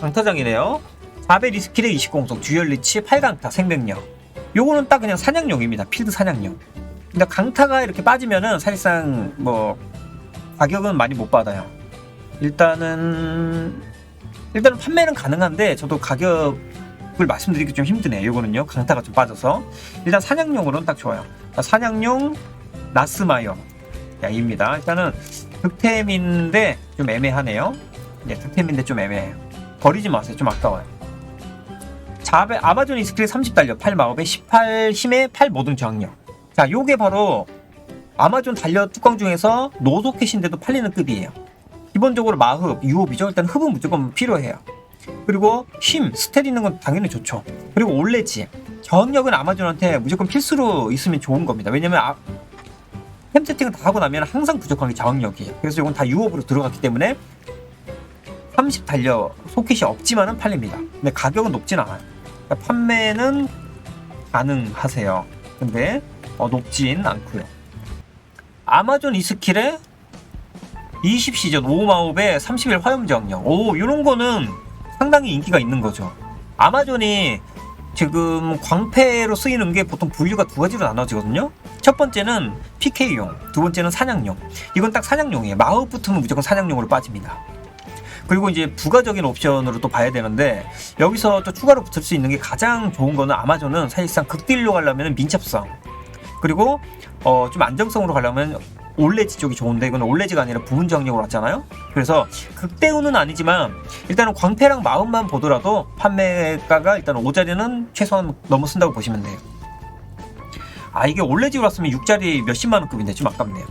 강타장이네요. 자베 리스킬의 20공속, 듀얼리치, 8강타, 생명력. 요거는 딱 그냥 사냥용입니다. 필드 사냥용. 근데 강타가 이렇게 빠지면은 사실상 뭐 가격은 많이 못 받아요. 일단은 일단은 판매는 가능한데 저도 가격을 말씀드리기 좀 힘드네요. 요거는요. 강타가 좀 빠져서 일단 사냥용으로는 딱 좋아요. 자, 사냥용 나스마이어 야입니다. 일단은 득템인데 좀 애매하네요. 네, 득템인데 좀 애매해요. 버리지 마세요. 좀 아까워요. 자베 아마존 이스킬 30 달력 8 마법에 18 힘에 8 모든 저항력. 자, 요게 바로 아마존 달려 뚜껑 중에서 노소켓인데도 팔리는 급이에요. 기본적으로 마흡, 유호비죠. 일단 흡은 무조건 필요해요. 그리고 힘, 스텔 있는 건 당연히 좋죠. 그리고 올레지. 저항력은 아마존한테 무조건 필수로 있으면 좋은 겁니다. 왜냐면 아, 템 세팅을 다 하고 나면 항상 부족한 게 저항력이에요. 그래서 이건 다 유업으로 들어갔기 때문에 30 달려 소켓이 없지만은 팔립니다. 근데 가격은 높진 않아요. 그러니까 판매는 가능하세요. 근데 어, 높진 않고요. 아마존 이스킬에 20시전 5마법에 30일 화염 저항력. 오, 이런 거는 상당히 인기가 있는 거죠. 아마존이 지금 광패로 쓰이는 게 보통 분류가 두 가지로 나눠지거든요. 첫 번째는 PK용, 두 번째는 사냥용. 이건 딱 사냥용이에요. 마법 붙으면 무조건 사냥용으로 빠집니다. 그리고 이제 부가적인 옵션으로 또 봐야 되는데 여기서 또 추가로 붙을 수 있는 게 가장 좋은 거는 아마존은 사실상 극딜로 가려면 민첩성 그리고 어, 좀 안정성으로 가려면 올레지 쪽이 좋은데 이건 올레지가 아니라 부분 정력으로 왔잖아요. 그래서 극대우는 아니지만 일단은 광패랑 마음만 보더라도 판매가가 일단 5자리는 최소한 넘어 쓴다고 보시면 돼요. 아 이게 올레지로 왔으면 6자리 몇십만 원급인데 좀 아깝네요.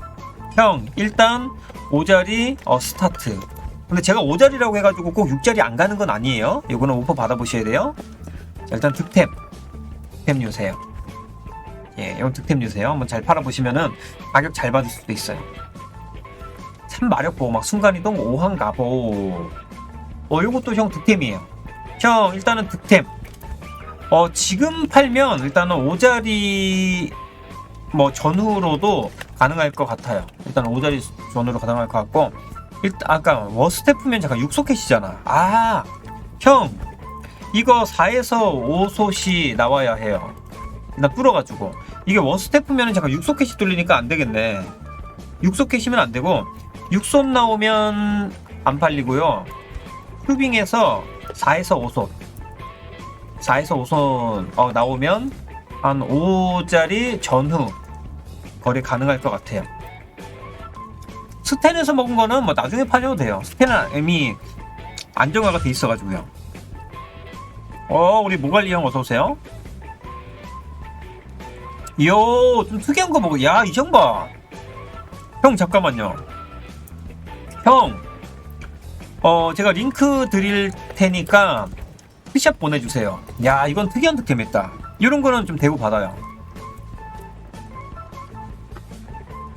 형 일단 5자리 어, 스타트. 근데 제가 5자리라고 해가지고 꼭 6자리 안 가는 건 아니에요. 이거는 오퍼 받아보셔야 돼요. 자, 일단 득템. 득템 주세요. 예, 이건 득템 주세요. 한번 잘 팔아보시면은 가격 잘 받을 수도 있어요. 참 마력보, 막 순간이동, 오한 가보. 어, 요것도 형 득템이에요. 형, 일단은 득템. 어, 지금 팔면 일단은 5자리 뭐 전후로도 가능할 것 같아요. 일단 5자리 전후로 가능할 것 같고. 일단 아까 워스테프면 잠깐 6소켓이잖아. 아, 형. 이거 4에서 5솥이 나와야 해요. 일단 뚫어가지고 이게 원스테프면 잠깐 6소켓이 뚫리니까 안 되겠네 6소켓이면 안 되고 6솥 나오면 안 팔리고요 큐빙에서 4에서 5솥 4에서 5솥 어, 나오면 한 5짜리 전후 거래 가능할 것 같아요 스텐에서 먹은 거는 뭐 나중에 팔려도 돼요 스텐은 이미 안정화가 돼 있어가지고요 어 우리 모갈리 형 어서오세요 이야, 좀 특이한 거 먹어. 야, 이형 봐. 형, 잠깐만요. 형, 어, 제가 링크 드릴 테니까 피샵 보내주세요. 야, 이건 특이한 득템 했다. 이런 거는 좀 대우 받아요.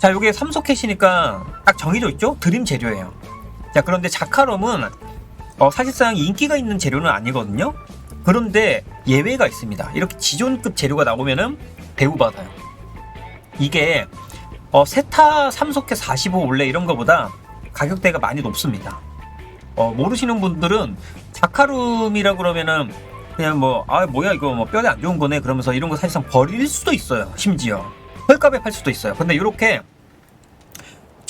자, 요게 삼소켓이니까 딱 정해져 있죠? 드림 재료예요. 자, 그런데 자카롬은 어, 사실상 인기가 있는 재료는 아니거든요? 그런데 예외가 있습니다. 이렇게 지존급 재료가 나오면은 대우받아요. 이게 어, 세타 3속해 45 원래 이런 거보다 가격대가 많이 높습니다. 어, 모르시는 분들은 자카룸이라 그러면은 그냥 뭐 아 뭐야 이거 뭐 뼈대 안 좋은 거네 그러면서 이런 거 사실상 버릴 수도 있어요. 심지어 헐값에 팔 수도 있어요. 근데 이렇게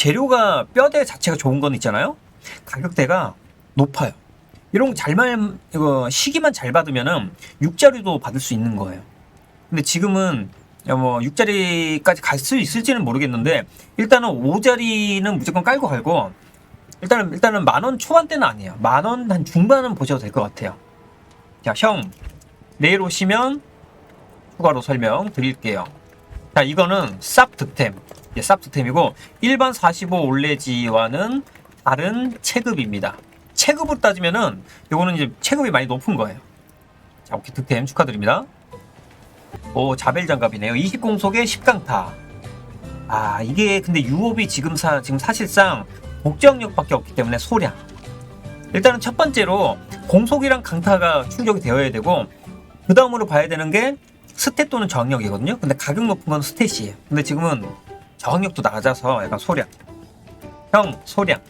재료가 뼈대 자체가 좋은 건 있잖아요. 가격대가 높아요. 이런 거 잘만 이거 시기만 잘 받으면은 6자리도 받을 수 있는 거예요. 근데 지금은 뭐 6자리까지 갈 수 있을지는 모르겠는데 일단은 5자리는 무조건 깔고 갈고 일단은 일단은 만 원 초반대는 아니에요. 만 원 한 중반은 보셔도 될 것 같아요. 자, 형 내일 오시면 추가로 설명 드릴게요. 자, 이거는 쌉 득템. 예, 쌉 득템이고 일반 45 올레지와는 다른 체급입니다. 체급으로 따지면은 이거는 이제 체급이 많이 높은 거예요. 자, 오케이 득템 축하드립니다. 오 자벨 장갑이네요. 20공속에 10강타. 아 이게 근데 유업이 지금 사 지금 사실상 복제력밖에 없기 때문에 소량. 일단은 첫 번째로 공속이랑 강타가 충족이 되어야 되고 그 다음으로 봐야 되는 게 스탯 또는 저항력이거든요. 근데 가격 높은 건 스탯이에요. 근데 지금은 저항력도 낮아서 약간 소량. 형 소량.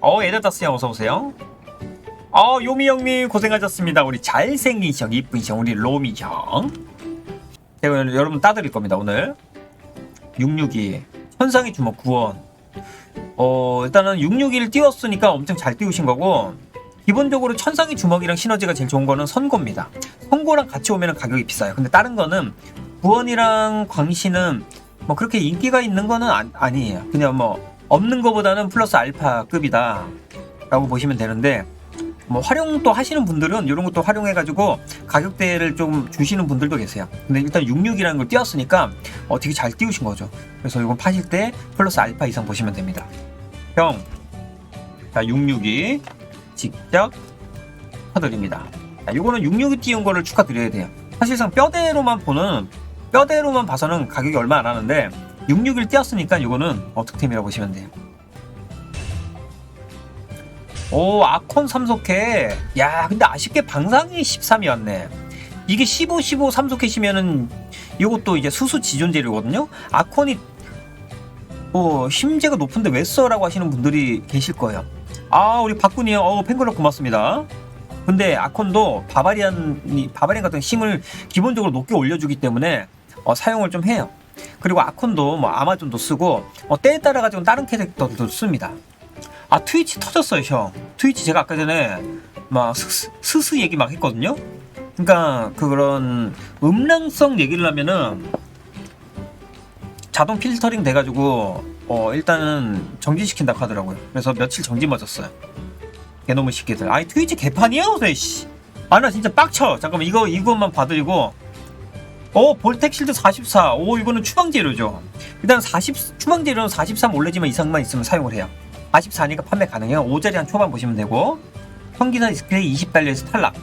어 에다다스 형 어서 오세요. 아 요미 형님 고생하셨습니다. 우리 잘생긴 형, 이쁜 형, 우리 로미 형. 제가 여러분 따드릴 겁니다 오늘. 662 천상의 주먹 구원. 어 일단은 661을 띄웠으니까 엄청 잘 띄우신 거고 기본적으로 천상의 주먹이랑 시너지가 제일 좋은 거는 선고입니다. 선고랑 같이 오면 가격이 비싸요. 근데 다른 거는 구원이랑 광시는 뭐 그렇게 인기가 있는 거는 아, 아니에요. 그냥 뭐 없는 거보다는 플러스 알파급이다 라고 보시면 되는데 뭐 활용도 하시는 분들은 이런 것도 활용해 가지고 가격대를 좀 주시는 분들도 계세요. 근데 일단 66이라는 걸 띄웠으니까 어, 되게 잘 띄우신 거죠. 그래서 이건 파실 때 플러스 알파 이상 보시면 됩니다. 형, 자 662 직접 축하드립니다. 자, 요거는 662 띄운 거를 축하드려야 돼요. 사실상 뼈대로만 보는 뼈대로만 봐서는 가격이 얼마 안 하는데 661 띄었으니까 이거는 어, 득템이라고 보시면 돼요. 오 아콘 삼속해 야 근데 아쉽게 방상이 13이었네. 이게 15 15 삼속해시면은 이것도 이제 수수 지존 재료거든요? 아콘이 뭐 힘재가 높은데 왜 써라고 하시는 분들이 계실 거예요. 아 우리 박군이 형 어, 팬클럽 고맙습니다. 근데 아콘도 바바리안이 바바리안 같은 힘을 기본적으로 높게 올려주기 때문에 어, 사용을 좀 해요. 그리고 아콘도 뭐 아마존도 쓰고 어, 때에 따라 가지고 다른 캐릭터들도 씁니다. 아 트위치 터졌어요 형. 트위치 제가 아까 전에 막 스스, 스스 얘기 막 했거든요? 그러니까 그런 음란성 얘기를 하면은 자동 필터링 돼가지고 어 일단은 정지시킨다고 하더라고요. 그래서 며칠 정지 맞았어요. 개놈의 새끼들. 아니 트위치 개판이야 요새 씨아나 진짜 빡쳐. 잠깐만 이거 이것만 봐드리고 어 볼텍 실드 44. 오 이거는 추방 재료죠. 일단 40 추방 재료는 43 올레지만 이상만 있으면 사용을 해요. 44니까 판매 가능해요. 5자리 한 초반 보시면 되고 평기사 디스플레이 20달러에서 탈락.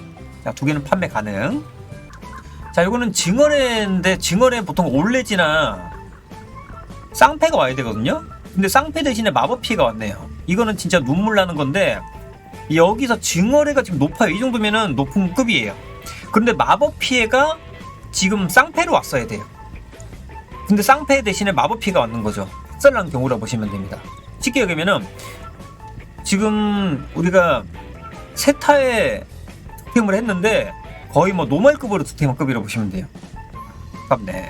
자, 두 개는 판매 가능. 자, 이거는 증언회인데 증언회 보통 올레지나 쌍패가 와야 되거든요. 근데 쌍패 대신에 마법 피해가 왔네요. 이거는 진짜 눈물 나는 건데 여기서 증언회가 지금 높아요. 이 정도면은 높은 급이에요. 그런데 마법 피해가 지금 쌍패로 왔어야 돼요. 근데 쌍패 대신에 마법 피해가 왔는 거죠. 썰난 경우라 보시면 됩니다. 쉽게 얘기하면은 지금 우리가 세타의 득템을 했는데 거의 뭐 노말급으로 득템급이라고 보시면 돼요. 아깝네.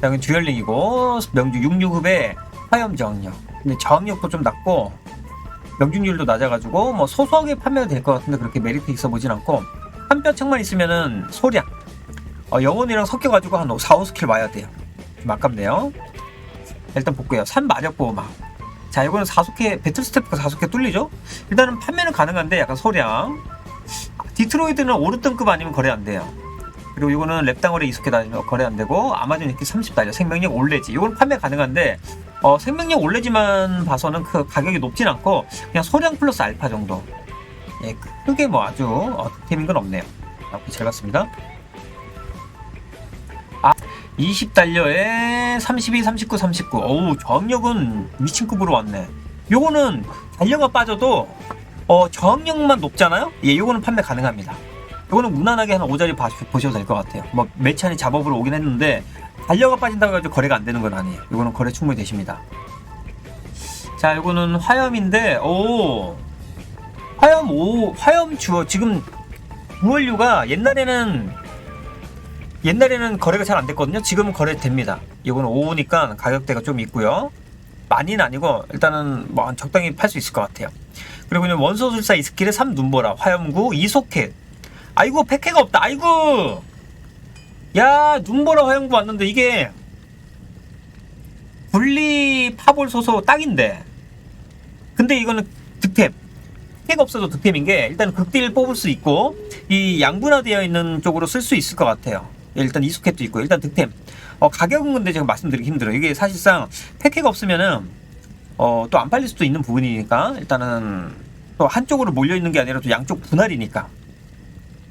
자, 여기 듀얼링이고 명중 66흡에 화염 저항력. 근데 저항력도 좀 낮고 명중률도 낮아가지고 뭐 소소하게 판매가 될 것 같은데 그렇게 메리트 있어 보진 않고 한 뼈 책만 있으면은 소량 어, 영혼이랑 섞여가지고 한 4, 5스킬 와야 돼요. 좀 아깝네요. 일단 볼게요. 3 마력 보호막. 자, 이거는 4속해, 배틀 스태프가 4속해 뚫리죠? 일단은 판매는 가능한데 약간 소량. 디트로이드는 오르등급 아니면 거래 안 돼요. 그리고 이거는 랩당월에 2속해 다니면 거래 안 되고, 아마존 이렇게 30달러, 생명력 올레지. 이건 판매 가능한데, 어, 생명력 올레지만 봐서는 그 가격이 높진 않고, 그냥 소량 플러스 알파 정도. 예, 크게 뭐 아주, 어, 득템인 건 없네요. 이렇게 잘 봤습니다. 20달러에 32, 39, 39. 어우, 저항력은 미친급으로 왔네. 요거는 달려가 빠져도 어, 저항력만 높잖아요? 예, 요거는 판매 가능합니다. 요거는 무난하게 한 5자리 봐, 보셔도 될 것 같아요. 뭐, 매찬이 잡업으로 오긴 했는데, 달려가 빠진다고 해가지고 거래가 안 되는 건 아니에요. 요거는 거래 충분히 되십니다. 자, 요거는 화염인데, 오, 화염 5, 화염 주어, 지금 무원류가 옛날에는 옛날에는 거래가 잘 안 됐거든요. 지금은 거래됩니다. 이거는 5니까 가격대가 좀 있고요. 많이는 아니고 일단은 뭐 적당히 팔 수 있을 것 같아요. 그리고 이제 원소술사 이 스킬에 3 눈보라, 화염구, 이소켓. 아이고 패캐가 없다. 아이고. 야 눈보라 화염구 왔는데 이게 분리 파볼 소소 딱인데. 근데 이거는 득템. 패가 없어도 득템인 게 일단 극딜 뽑을 수 있고 이 양분화되어 있는 쪽으로 쓸 수 있을 것 같아요. 일단 이수캡도 있고 일단 득템. 어, 가격은 근데 제가 말씀드리기 힘들어요. 이게 사실상 패키가 없으면은 어, 또 안 팔릴 수도 있는 부분이니까 일단은 또 한쪽으로 몰려 있는 게 아니라 또 양쪽 분할이니까.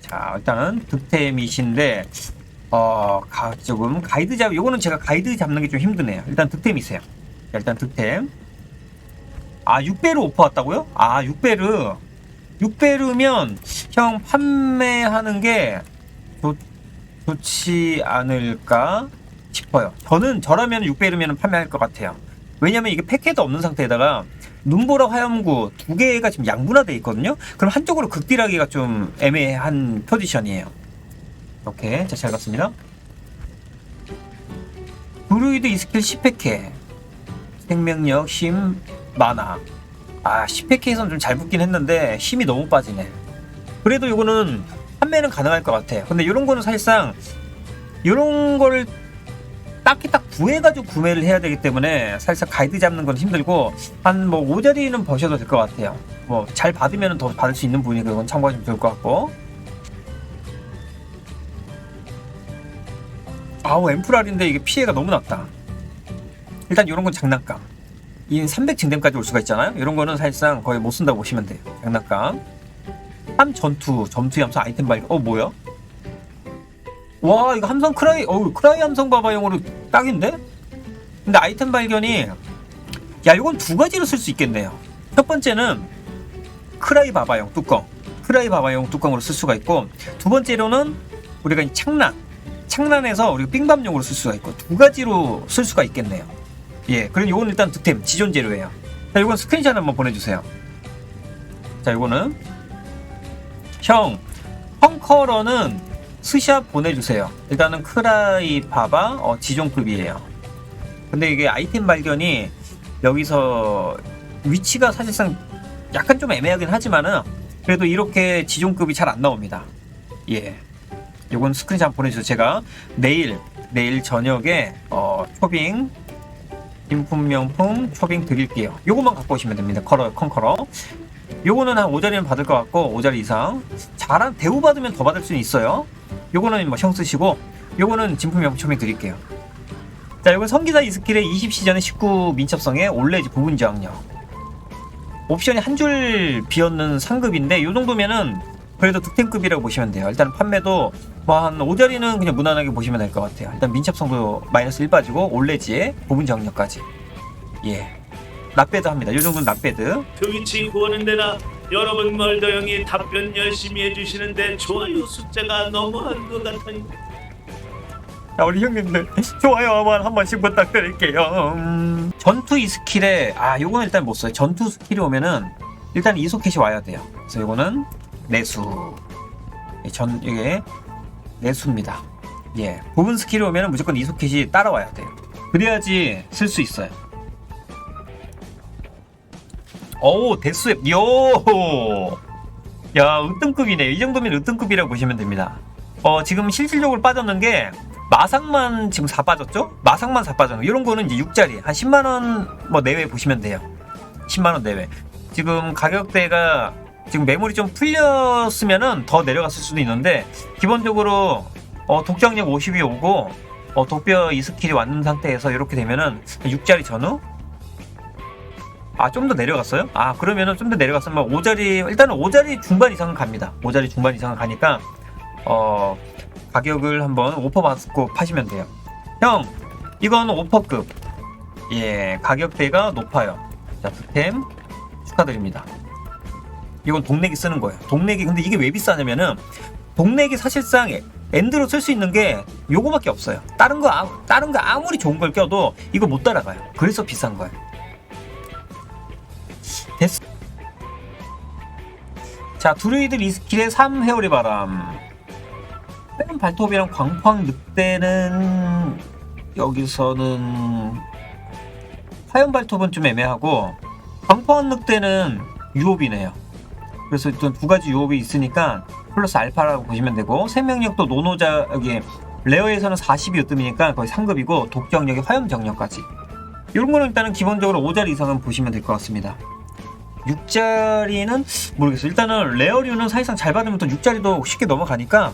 자 일단은 득템이신데 어 가, 조금 가이드 잡 요거는 제가 가이드 잡는 게 좀 힘드네요. 일단 득템이세요. 자, 일단 득템. 아 6배로 오퍼 왔다고요? 아 6배르 6배르면 형 판매하는 게 좋, 좋지 않을까 싶어요. 저는 저라면 6배르면 판매할 것 같아요. 왜냐면 이게 패키도 없는 상태에다가 눈보라 화염구 두 개가 지금 양분화돼 있거든요. 그럼 한쪽으로 극딜하기가 좀 애매한 포지션이에요. 이렇게 자, 잘 갔습니다. 브루이드 이스킬 10팩해 생명력, 힘, 마나 아 10팩해에서는 좀 잘 붙긴 했는데 힘이 너무 빠지네 그래도 이거는 판매는 가능할 것 같아요. 근데 이런 거는 사실상 이런 거를 딱히 딱 구해가지고 구매를 해야 되기 때문에 사실상 가이드 잡는 건 힘들고 한 뭐 5자리는 버셔도 될 것 같아요. 뭐 잘 받으면 더 받을 수 있는 분이 그건 참고하시면 좋을 것 같고. 아우 앰플알인데 이게 피해가 너무 낮다. 일단 이런 건 장난감. 이 300 증dem까지 올 수가 있잖아요. 이런 거는 사실상 거의 못 쓴다고 보시면 돼요. 장난감 3 전투 전투 함성 아이템 발견 어 뭐야? 와 이거 함성 크라이 어우 크라이 함성 바바용으로 딱인데? 근데 아이템 발견이 야 이건 두 가지로 쓸 수 있겠네요. 첫 번째는 크라이 바바용 뚜껑. 크라이 바바용 뚜껑으로 쓸 수가 있고 두 번째로는 우리가 이 창란 창란해서 우리가 빙밤용으로 쓸 수가 있고 두 가지로 쓸 수가 있겠네요. 예 그럼 이건 일단 득템 지존 재료예요. 자 이건 스크린샷 한번 보내주세요. 자 이거는 형 펑커러는 스샷 보내주세요. 일단은 크라이 바바 어, 지존급이에요. 근데 이게 아이템 발견이 여기서 위치가 사실상 약간 좀 애매하긴 하지만은 그래도 이렇게 지존급이 잘 안 나옵니다. 예. 요건 스크린샷 보내주세요. 제가 내일 내일 저녁에 어, 초빙 인품 명품 초빙 드릴게요. 요것만 갖고 오시면 됩니다. 커러 컨커러 요거는 한 5자리는 받을 것 같고 5자리 이상 잘한 대우 받으면 더 받을 수는 있어요 요거는 뭐 형 쓰시고 요거는 진품 명품 초빙 드릴게요 자 요건 성기사 이스킬의 20시전의 19 민첩성의 올레지 부분 저항력 옵션이 한 줄 비었는 상급인데 요 정도면은 그래도 득템급이라고 보시면 돼요. 일단 판매도 뭐 한 5자리는 그냥 무난하게 보시면 될 것 같아요. 일단 민첩성도 마이너스 1 빠지고 올레지에 부분 정력까지. 예. 납배드 합니다. 요 정도는 납배드. 트위치 구하는 데나 여러분 멀더 형이 답변 열심히 해주시는데 좋아요 숫자가 너무한 것 같아요. 자, 우리 형님들 좋아요 한번 한 번씩 부탁드릴게요. 음, 전투 이 스킬에 아 요거는 일단 못 써요. 전투 스킬이 오면은 일단 이소켓이 와야 돼요. 그래서 요거는 내수. 이전 이게 내수입니다. 예. 부분 스킬이 오면은 무조건 이소켓이 따라와야 돼요. 그래야지 쓸 수 있어요. 오 데스웹 요. 야 으뜸급이네. 이 정도면 으뜸급이라고 보시면 됩니다. 어 지금 실질적으로 빠졌는 게 마상만 지금 4 빠졌죠? 마상만 4 빠졌는 이런 거는 이제 6짜리 한 10만 원 뭐 내외 보시면 돼요. 10만 원 내외. 지금 가격대가 지금 매물이 좀 풀렸으면은 더 내려갔을 수도 있는데 기본적으로 어, 독장력 50이 오고 어, 독뼈 이 스킬이 왔는 상태에서 이렇게 되면은 6짜리 전후 아 좀 더 내려갔어요? 아 그러면은 좀 더 내려갔으면 5자리 일단은 5자리 중반 이상은 갑니다 5자리 중반 이상은 가니까 어 가격을 한번 오퍼 받고 파시면 돼요 형 이건 오퍼급 예 가격대가 높아요 자 득템 축하드립니다 이건 동네기 쓰는 거예요. 동네기 근데 이게 왜 비싸냐면은 동네기 사실상 엔드로 쓸 수 있는 게 요거밖에 없어요. 다른 거 아, 다른 거 아무리 좋은 걸 껴도 이거 못 따라가요. 그래서 비싼 거예요. 자, 드루이드 리스킬의 3 회오리 바람. 빼는 발톱이랑 광팡 늑대는 여기서는 화염 발톱은 좀 애매하고 광팡 늑대는 유업이네요. 그래서 일단 두 가지 유업이 있으니까 플러스 알파라고 보시면 되고 생명력도 노노자 여기 레어에서는 40이 으뜸이니까 거의 상급이고 독정력이 화염 정력까지 이런 거는 일단은 기본적으로 5자리 이상은 보시면 될 것 같습니다 6자리는 모르겠어요. 일단은 레어류는 사실상 잘 받으면 또 6자리도 쉽게 넘어가니까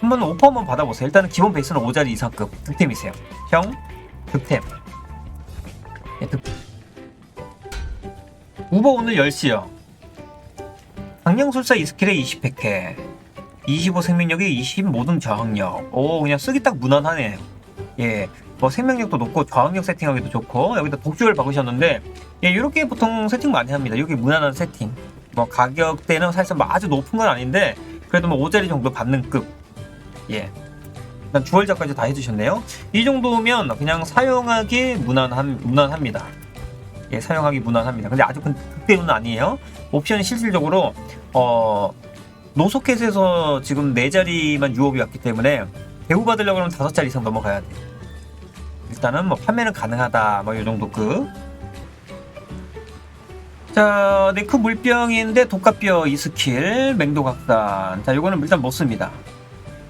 한번 오퍼 한번 받아보세요. 일단은 기본 베이스는 5자리 이상급. 득템이세요. 형 득템. 예, 득... 우버 오늘 10시요. 강령술사 이스킬에 20팩해 25 생명력에 20 모든 저항력. 오 그냥 쓰기 딱 무난하네. 예 뭐 생명력도 높고 저항력 세팅하기도 좋고 여기다 독주를 박으셨는데 예 이렇게 보통 세팅 많이 합니다 여기 무난한 세팅 뭐 가격대는 사실상 뭐 아주 높은 건 아닌데 그래도 뭐 5자리 정도 받는 급 예 일단 주얼자까지 다 해주셨네요 이 정도면 그냥 사용하기 무난한 무난합니다 예, 사용하기 무난합니다. 근데 아주 큰 극대는 아니에요. 옵션이 실질적으로 어 노소켓에서 지금 네 자리만 유업이 왔기 때문에 배우 받으려고 하면 다섯 자리 이상 넘어가야 돼. 일단은 뭐 판매는 가능하다 뭐 이 정도 급. 자, 네크 물병인데 독가뼈 이 스킬 맹도각산. 자, 요거는 일단 못 씁니다.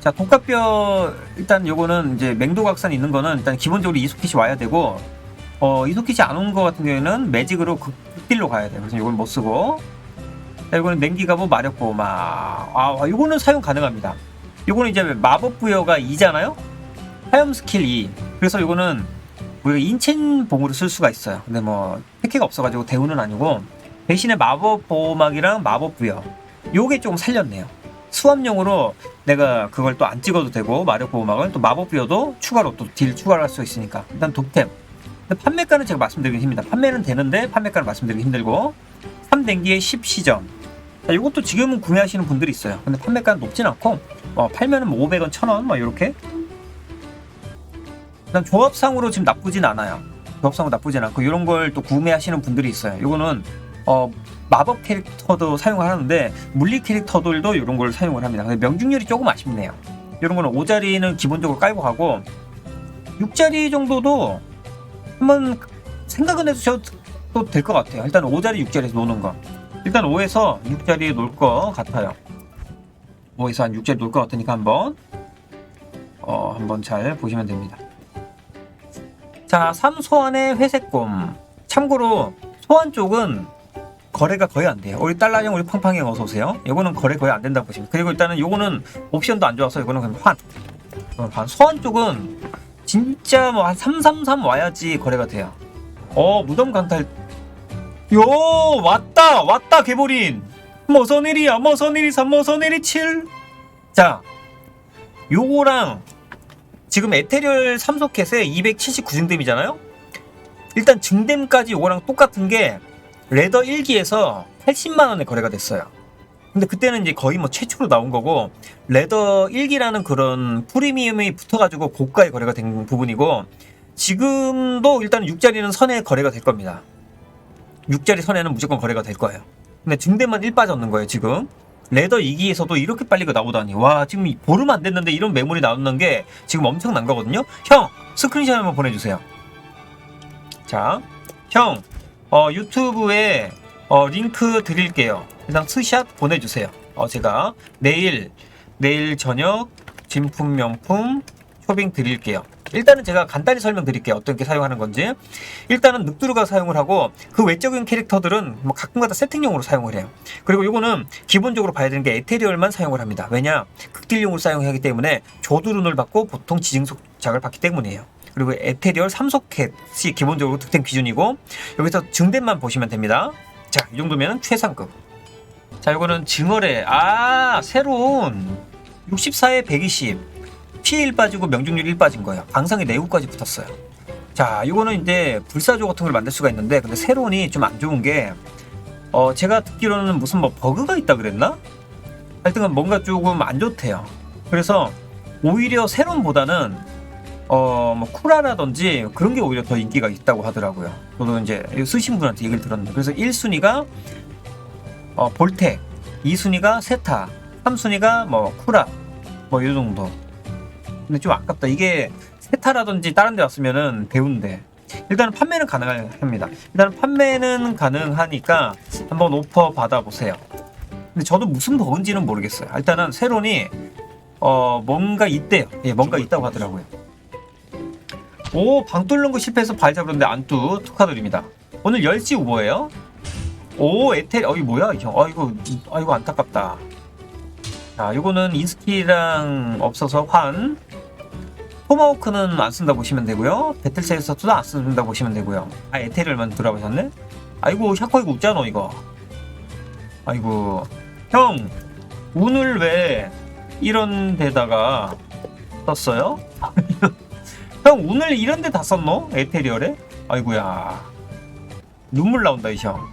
자, 독가뼈 일단 요거는 이제 맹도각산 있는 거는 일단 기본적으로 이소킷이 와야 되고 어, 이소킷이 안 온 거 같은 경우에는 매직으로 극, 극딜로 가야 돼요. 그래서 요건 못 쓰고 자, 요거는 냉기가보 마력보호막. 아, 요거는 사용 가능합니다. 요거는 이제 마법 부여가 2잖아요. 화염 스킬 2. 그래서 요거는 우리가 인첸봉으로 쓸 수가 있어요. 근데 뭐 패키가 없어가지고 대우는 아니고 대신에 마법 보호막이랑 마법 부여 요게 조금 살렸네요. 수압용으로 내가 그걸 또 안 찍어도 되고 마력 보호막은 또 마법 부여도 추가로 또 딜 추가를 할 수 있으니까 일단 독템. 근데 판매가는 제가 말씀드리기 힘듭니다. 판매는 되는데 판매가는 말씀드리기 힘들고 3댕기에 10시점. 자, 이것도 지금은 구매하시는 분들이 있어요. 근데 판매가는 높진 않고 어, 팔면은 뭐 500원, 1000원 뭐 이렇게 일단 조합상으로 지금 나쁘진 않아요. 조합상으로 나쁘진 않고 이런 걸 또 구매하시는 분들이 있어요. 이거는 어, 마법 캐릭터도 사용을 하는데 물리 캐릭터들도 이런 걸 사용을 합니다. 명중률이 조금 아쉽네요. 이런 거는 5자리는 기본적으로 깔고 가고 6자리 정도도 한번 생각은 해주셔도 될 것 같아요. 일단 5자리, 6자리에서 노는 거. 일단 5에서 6자리에 놀 것 같아요. 5에서 한 6자리 놀 것 같으니까 한번 어, 한번 잘 보시면 됩니다. 자, 삼소환의 회색곰. 참고로 소환 쪽은 거래가 거의 안 돼요. 우리 달러형 우리 팡팡이 어서 오세요. 이거는 거래 거의 안 된다 고 보시면. 그리고 일단은 요거는 옵션도 안 좋아서 이거는 그냥 환. 어, 환. 소환 쪽은 진짜 뭐 한 333 와야지 거래가 돼요. 어, 무덤 강탈. 요, 왔다! 왔다, 개보린! 뭐선 일이야, 뭐선 일이 3, 뭐선 일이 7. 자, 요거랑 지금 에테리얼 3소켓에 279증댐이잖아요? 일단 증댐까지 요거랑 똑같은 게 레더 1기에서 80만원에 거래가 됐어요. 근데 그때는 이제 거의 뭐 최초로 나온 거고, 레더 1기라는 그런 프리미엄이 붙어가지고 고가의 거래가 된 부분이고, 지금도 일단 6자리는 선에 거래가 될 겁니다. 6자리 선에는 무조건 거래가 될 거예요. 근데 증대만 1 빠졌는 거예요, 지금. 레더 2기에서도 이렇게 빨리 그 나오다니. 와, 지금 이 보름 안 됐는데 이런 매물이 나오는 게 지금 엄청난 거거든요? 형, 스크린샷 한번 보내주세요. 자, 형, 어, 유튜브에 어, 링크 드릴게요. 일단 스샷 보내주세요. 어, 제가 내일, 내일 저녁 진품 명품 쇼핑 드릴게요. 일단은 제가 간단히 설명드릴게요. 어떻게 사용하는 건지. 일단은 늑두루가 사용을 하고 그 외적인 캐릭터들은 뭐 가끔가다 세팅용으로 사용을 해요. 그리고 이거는 기본적으로 봐야 되는 게 에테리얼만 사용을 합니다. 왜냐? 극딜용으로 사용하기 때문에 조두룬을 받고 보통 지증속작을 받기 때문이에요. 그리고 에테리얼 3소켓이 기본적으로 득템 기준이고 여기서 증대만 보시면 됩니다. 자, 이 정도면 최상급. 자, 이거는 증월에 아 새로운 64에 120 피해 1 빠지고 명중률 1 빠진 거예요. 방상에 내구까지 붙었어요. 자, 이거는 이제 불사조 같은 걸 만들 수가 있는데 근데 세론이 좀 안 좋은 게 어, 제가 듣기로는 무슨 뭐 버그가 있다 그랬나? 하여튼 뭔가 조금 안 좋대요. 그래서 오히려 세론보다는 어, 뭐 쿠라라든지 그런 게 오히려 더 인기가 있다고 하더라고요. 저도 이제 쓰신 분한테 얘기를 들었는데 그래서 1순위가 어, 볼텍, 2순위가 세타, 3순위가 뭐 쿠라 뭐 이 정도. 근데 좀 아깝다. 이게 세타라든지 다른 데 왔으면은 배운데. 일단은 판매는 가능합니다. 일단 판매는 가능하니까 한번 오퍼 받아보세요. 근데 저도 무슨 버그인지는 모르겠어요. 일단은 세론이 어 뭔가 있대요. 예, 뭔가 있다고 하더라고요. 오, 방 뚫는 거 실패해서 발 잡았는데 안뚜 축하드립니다. 오늘 10시 우버예요. 오, 에텔, 어, 이 뭐야, 이 형. 아, 이거, 아, 이거 안타깝다. 자, 이거는 인스키랑 없어서 환. 토마호크는 안 쓴다 보시면 되고요. 배틀체에서도 안 쓴다 보시면 되고요. 아, 에테리얼만 들어보셨네? 아이고, 샤코 이거 웃잖아, 이거. 아이고. 형, 운을 왜 이런 데다가 썼어요? 형, 오늘 이런 데 다 썼노? 에테리얼에? 아이고야. 눈물 나온다, 이 형.